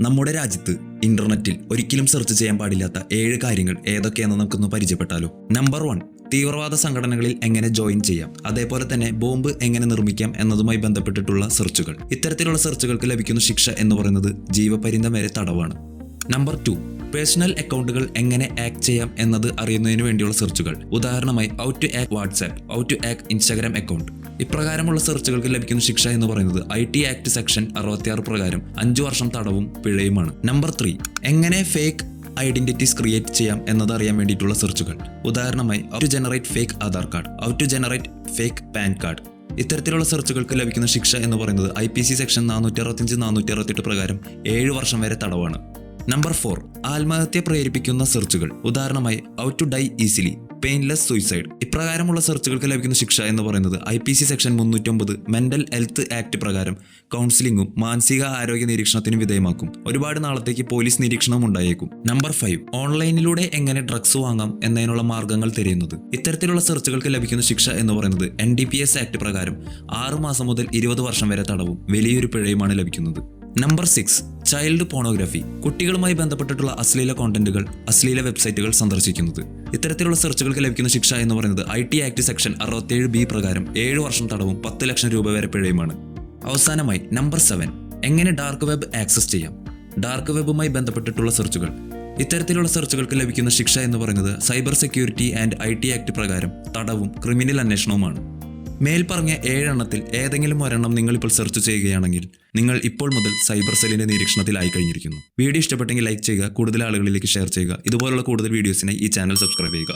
നമ്മുടെ രാജ്യത്ത് ഇന്റർനെറ്റിൽ ഒരിക്കലും സെർച്ച് ചെയ്യാൻ പാടില്ലാത്ത ഏഴ് കാര്യങ്ങൾ ഏതൊക്കെയാണെന്ന് നമുക്കൊന്ന് പരിചയപ്പെട്ടാലോ? നമ്പർ വൺ തീവ്രവാദ സംഘടനകളിൽ എങ്ങനെ ജോയിൻ ചെയ്യാം? അതേപോലെ തന്നെ ബോംബ് എങ്ങനെ നിർമ്മിക്കാം എന്നതുമായി ബന്ധപ്പെട്ടിട്ടുള്ള സെർച്ചുകൾ ഇത്തരത്തിലുള്ള സെർച്ചുകൾക്ക് ലഭിക്കുന്ന ശിക്ഷ എന്ന് പറയുന്നത് ജീവപര്യന്തം വരെ തടവാണ്. നമ്പർ ടു പേഴ്സണൽ അക്കൗണ്ടുകൾ എങ്ങനെ ആക്ട് ചെയ്യാം എന്നത് അറിയുന്നതിന് വേണ്ടിയുള്ള സെർച്ചുകൾ ഉദാഹരണമായി how to hack WhatsApp how to hack Instagram account ഇപ്രകാരമുള്ള സെർച്ചുകൾക്ക് ലഭിക്കുന്ന ശിക്ഷ എന്ന് പറയുന്നത് ഐ ടി ആക്ട് സെക്ഷൻ അറുപത്തിയാറ് പ്രകാരം അഞ്ചു വർഷം തടവും പിഴയുമാണ്. നമ്പർ ത്രീ എങ്ങനെ ഫേക്ക് ഐഡന്റിറ്റീസ് ക്രിയേറ്റ് ചെയ്യാം എന്നത് അറിയാൻ വേണ്ടിയിട്ടുള്ള സെർച്ചുകൾ. ഉദാഹരണമായി to generate fake Aadhaar card how to generate fake PAN card. ഇത്തരത്തിലുള്ള സെർച്ചുകൾക്ക് ലഭിക്കുന്ന ശിക്ഷ എന്ന് പറയുന്നത് ഐ പി സി സെക്ഷൻ നാനൂറ്റി അറുപത്തിയഞ്ച് നാനൂറ്റി അറുപത്തെട്ട് പ്രകാരം ഏഴ് വർഷം വരെ തടവാണ്. നമ്പർ ഫോർ ആത്മഹത്യ പ്രേരിപ്പിക്കുന്ന സെർച്ചുകൾ. ഉദാഹരണമായി how to die easily painless suicide ഇപ്രകാരമുള്ള സെർച്ചുകൾക്ക് ലഭിക്കുന്ന ശിക്ഷ എന്ന് പറയുന്നത് ഐ പി സി സെക്ഷൻ മുന്നൂറ്റൊമ്പത് മെന്റൽ ഹെൽത്ത് ആക്ട് പ്രകാരം കൗൺസിലിംഗും മാനസിക ആരോഗ്യ നിരീക്ഷണത്തിനും വിധേയമാക്കും. ഒരുപാട് നാളത്തേക്ക് പോലീസ് നിരീക്ഷണവും ഉണ്ടായേക്കും. നമ്പർ ഫൈവ് ഓൺലൈനിലൂടെ എങ്ങനെ ഡ്രഗ്സ് വാങ്ങാം എന്നതിനുള്ള മാർഗങ്ങൾ തിരയുന്നത്. ഇത്തരത്തിലുള്ള സെർച്ചുകൾക്ക് ലഭിക്കുന്ന ശിക്ഷ എന്ന് പറയുന്നത് N D P S act പ്രകാരം ആറ് മാസം മുതൽ ഇരുപത് വർഷം വരെ തടവും വലിയൊരു പിഴയുമാണ് ലഭിക്കുന്നത്. നമ്പർ സിക്സ് ചൈൽഡ് പോണോഗ്രഫി കുട്ടികളുമായി ബന്ധപ്പെട്ടിട്ടുള്ള അശ്ലീല കോണ്ടന്റുകൾ അശ്ലീല വെബ്സൈറ്റുകൾ സന്ദർശിക്കുന്നത്. ഇത്തരത്തിലുള്ള സെർച്ചുകൾക്ക് ലഭിക്കുന്ന ശിക്ഷ എന്ന് പറയുന്നത് ഐ ടി ആക്ട് സെക്ഷൻ അറുപത്തിയേഴ് ബി പ്രകാരം ഏഴ് വർഷം തടവും പത്ത് ലക്ഷം രൂപ വരെ പിഴയുമാണ്. അവസാനമായി നമ്പർ സെവൻ എങ്ങനെ ഡാർക്ക് വെബ് ആക്സസ് ചെയ്യാം? ഡാർക്ക് വെബുമായി ബന്ധപ്പെട്ടിട്ടുള്ള സെർച്ചുകൾ ഇത്തരത്തിലുള്ള സെർച്ചുകൾക്ക് ലഭിക്കുന്ന ശിക്ഷ എന്ന് പറയുന്നത് cyber security and I T act പ്രകാരം തടവും ക്രിമിനൽ അന്വേഷണവുമാണ്. മേൽപ്പറഞ്ഞ ഏഴെണ്ണത്തിൽ ഏതെങ്കിലും ഒരെണ്ണം നിങ്ങൾ ഇപ്പോൾ സെർച്ച് ചെയ്യുകയാണെങ്കിൽ നിങ്ങൾ ഇപ്പോൾ മുതൽ സൈബർ സെല്ലിന്റെ നിരീക്ഷണത്തിലായി കഴിഞ്ഞിരിക്കുന്നു. വീഡിയോ ഇഷ്ടപ്പെട്ടെങ്കിൽ ലൈക്ക് ചെയ്യുക കൂടുതൽ ആളുകളിലേക്ക് ഷെയർ ചെയ്യുക. ഇതുപോലുള്ള കൂടുതൽ വീഡിയോസിനായി ഈ ചാനൽ സബ്സ്ക്രൈബ് ചെയ്യുക.